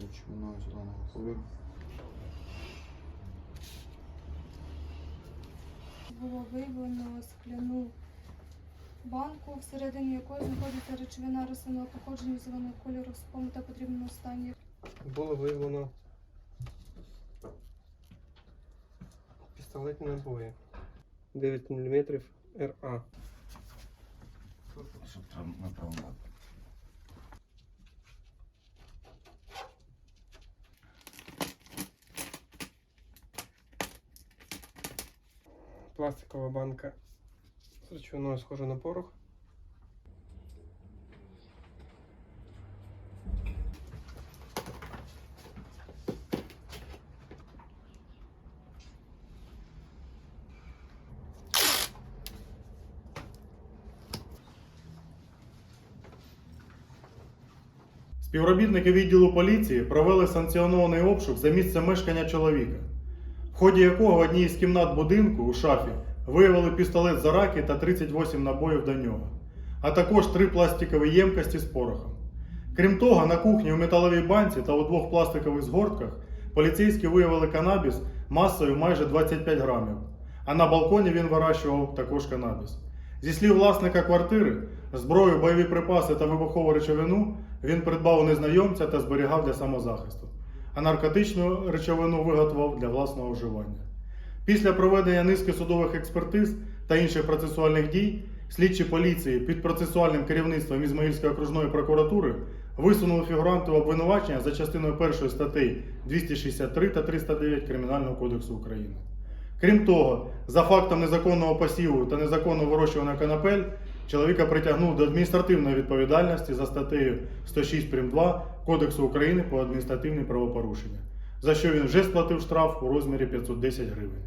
речовиною зеленого кольору. Було виявлено скляну банку, всередині якої знаходиться речовина рослинного походження зеленого кольору в сухому та потрібному стані. Було виявлено пістолетні набої 9 мм РА. Щоб трав- на Пластикова банка з речовиною схожа на порох. Співробітники відділу поліції провели санкціонований обшук за місцем мешкання чоловіка, в ході якого в одній із кімнат будинку у шафі виявили пістолет Зараки та 38 набоїв до нього, а також три пластикові ємкості з порохом. Крім того, на кухні у металовій банці та у двох пластикових згортках поліцейські виявили канабіс масою майже 25 грамів, а на балконі він вирощував також канабіс. Зі слів власника квартири, зброю, бойові припаси та вибухову речовину він придбав у незнайомця та зберігав для самозахисту, а наркотичну речовину виготував для власного вживання. Після проведення низки судових експертиз та інших процесуальних дій, слідчі поліції під процесуальним керівництвом Ізмаїльської окружної прокуратури висунули фігуранту обвинувачення за частиною 1 статей 263 та 309 Кримінального кодексу України. Крім того, за фактом незаконного посіву та незаконного вирощування канапель чоловіка притягнув до адміністративної відповідальності за статтею 106 прим. 2 Кодексу України про адміністративні правопорушення, за що він вже сплатив штраф у розмірі 510 гривень.